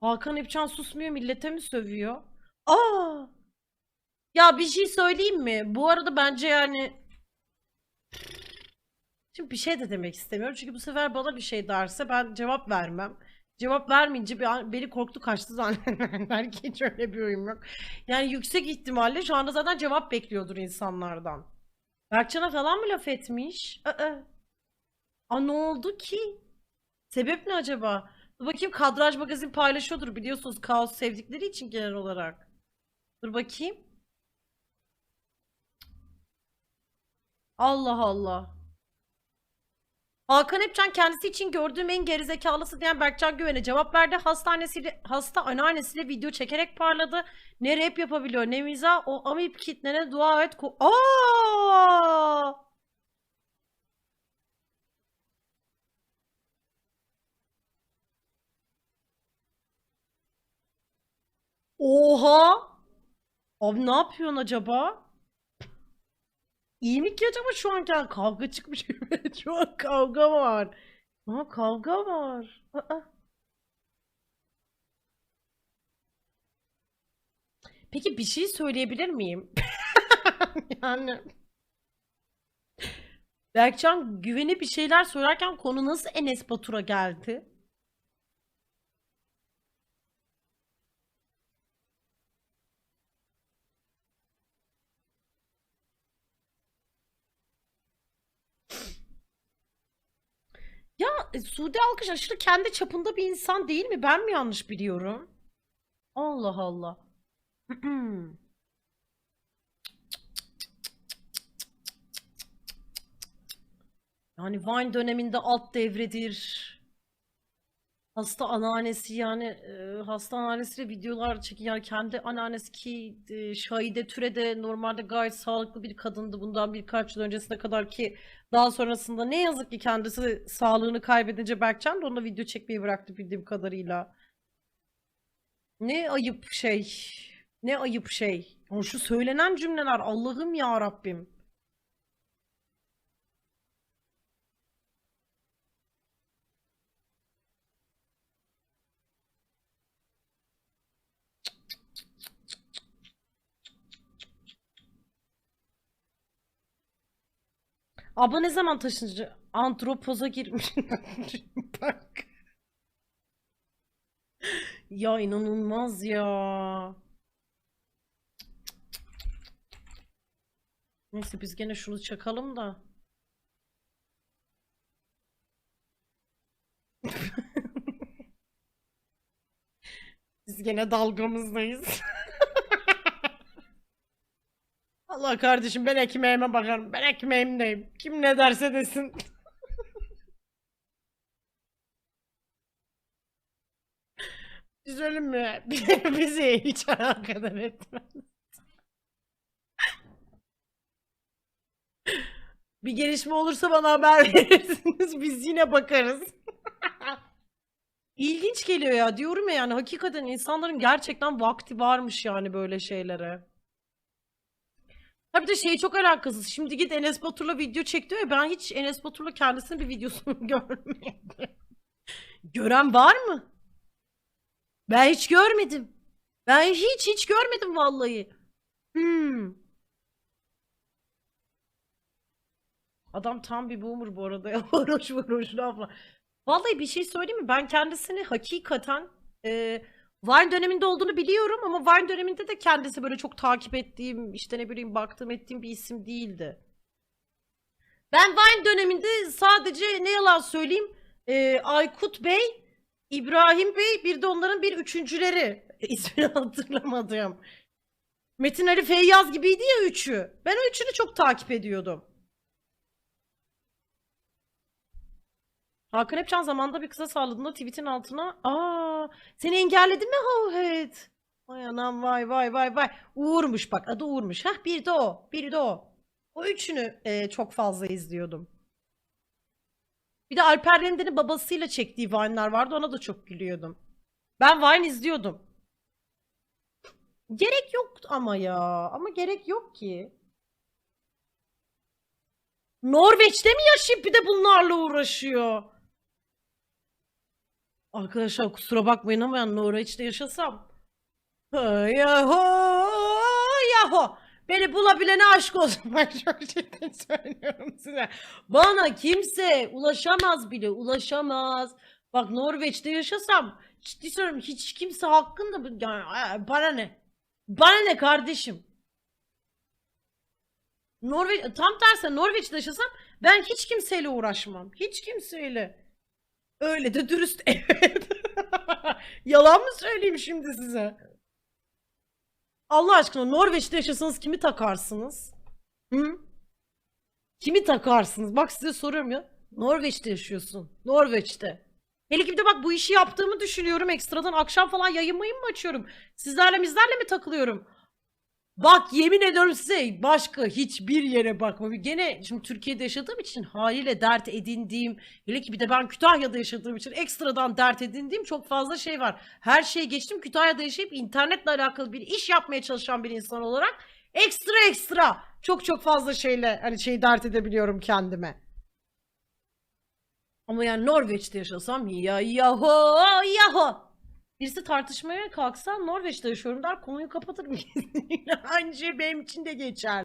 Hakan Epcan susmuyor millete mi sövüyor? Aa! Ya bir şey söyleyeyim mi? Bu arada bence yani Şimdi bir şey de demek istemiyorum. Çünkü bu sefer bana bir şey derse ben cevap vermem. Cevap vermeyince bir beni korktu kaçtı zannederler. Belki hiç öyle bir uyum yok. Yani yüksek ihtimalle şu anda zaten cevap bekliyordur insanlardan. Berkcan'a falan mı laf etmiş? Aa. Aa ne oldu ki? Sebep ne acaba? Dur bakayım Kadraj Magazin paylaşıyordur biliyorsunuz kaos sevdikleri için genel olarak. Dur bakayım. Allah Allah. Hakan Epcan kendisi için gördüğüm en gerizekalısı diyen Berkcan Güven'e cevap verdi. Hastanesiyle, hasta anneannesiyle video çekerek parladı. Ne rap yapabiliyor ne mizah. O amip kitlene dua et. Ko- Aa! Oha! Abi ne yapıyorsun acaba? İyi mi ki acaba şu an kavga çıkmış Evet, şu an kavga var. Aa kavga var. Peki bir şey söyleyebilir miyim? Yani Berkcan Güven'e bir şeyler söylerken konu nasıl Enes Batur'a geldi? Ya e, Sude Alkış aşırı kendi çapında bir insan değil mi? Ben mi yanlış biliyorum? Allah Allah. Yani Vine döneminde alt devredir. Hasta anneannesi yani e, hasta anneannesiyle videolar çekin yani kendi anneannesi ki e, Şahide Türe de normalde gayet sağlıklı bir kadındı bundan birkaç yıl öncesine kadar ki daha sonrasında ne yazık ki kendisi sağlığını kaybedince Berkcan da onunla video çekmeyi bıraktı bildiğim kadarıyla. Ne ayıp şey. Ne ayıp şey. Ama şu söylenen cümleler Allah'ım ya Rabbim. Abla ne zaman taşınacak? Antropoza girmiş. Bak. Ya inanılmaz ya. Neyse biz gene şunu çakalım da. Biz gene dalgamızdayız. Allah kardeşim ben ekmeğime bakarım. Ben ekmeğimdeyim. Kim ne derse desin. Biz ölüm mü? Bizi hiç alakadar etmez. Bir gelişme olursa bana haber verirsiniz. Biz yine bakarız. İlginç geliyor ya. Diyorum ya yani hakikaten insanların gerçekten vakti varmış yani böyle şeylere. Ha bir de şey çok alakasız. Şimdi git Enes Batur'la video çek diyor ya ben hiç Enes Batur'la kendisinin bir videosunu görmedim. Gören var mı? Ben hiç görmedim. Ben hiç hiç görmedim vallahi. Hmm. Adam tam bir boomer bu arada ya. Varoş varoş abla. Vallahi bir şey söyleyeyim mi? Ben kendisini hakikaten e, Vine döneminde olduğunu biliyorum ama Vine döneminde de kendisi böyle çok takip ettiğim, işte ne bileyim baktığım ettiğim bir isim değildi. Ben Vine döneminde sadece ne yalan söyleyeyim e, Aykut Bey, İbrahim Bey bir de onların bir üçüncüleri ismini hatırlamadım. Metin Ali Feyyaz gibiydi ya üçü. Ben o üçünü çok takip ediyordum. Hakan Epcan zamanında bir kıza sağladığında tweetin altına aa seni engelledi mi Howhead? Vay anam vay vay vay vay. Uğur'muş bak adı Uğur'muş. Hah biri de o. Biri de o. O üçünü e, çok fazla izliyordum. Bir de Alper Rende'nin babasıyla çektiği Vine'lar vardı ona da çok gülüyordum. Ben Vine izliyordum. Gerek yok ama ya. Ama gerek yok ki. Norveç'te mi yaşayıp bir de bunlarla uğraşıyor? Arkadaşlar kusura bakmayın ama yani Norveç'te yaşasam. Yaho yaho. Beni bulabilene aşk olsun. Ben çok ciddi söylüyorum size. Bana kimse ulaşamaz bile. Ulaşamaz. Bak Norveç'te yaşasam ciddi söylüyorum hiç kimse hakkında yani, e, bana ne? Bana ne kardeşim? Norveç tam tersi Norveç'te yaşasam ben hiç kimseyle uğraşmam. Hiç kimseyle. Öyle de dürüst evet. Yalan mı söyleyeyim şimdi size? Allah aşkına Norveç'te yaşasanız kimi takarsınız? Hı? Kimi takarsınız? Bak size soruyorum ya. Norveç'te yaşıyorsun. Norveç'te. Hele ki bir de bak bu işi yaptığımı düşünüyorum. Ekstradan akşam falan yayın mayın mı açıyorum? Sizlerle mizlerle mi takılıyorum? Bak yemin ediyorum size başka hiçbir yere bakma. Gene şimdi Türkiye'de yaşadığım için haliyle dert edindiğim, hele ki bir de ben Kütahya'da yaşadığım için ekstradan dert edindiğim çok fazla şey var. Her şeyi geçtim Kütahya'da yaşayıp internetle alakalı bir iş yapmaya çalışan bir insan olarak ekstra ekstra çok çok fazla şeyle hani şey dert edebiliyorum kendime. Ama yani Norveç'te yaşasam ya yaho yaho. Birisi tartışmaya kalksa Norveç'te yaşıyorum der konuyu kapatırım. Anca benim için de geçer.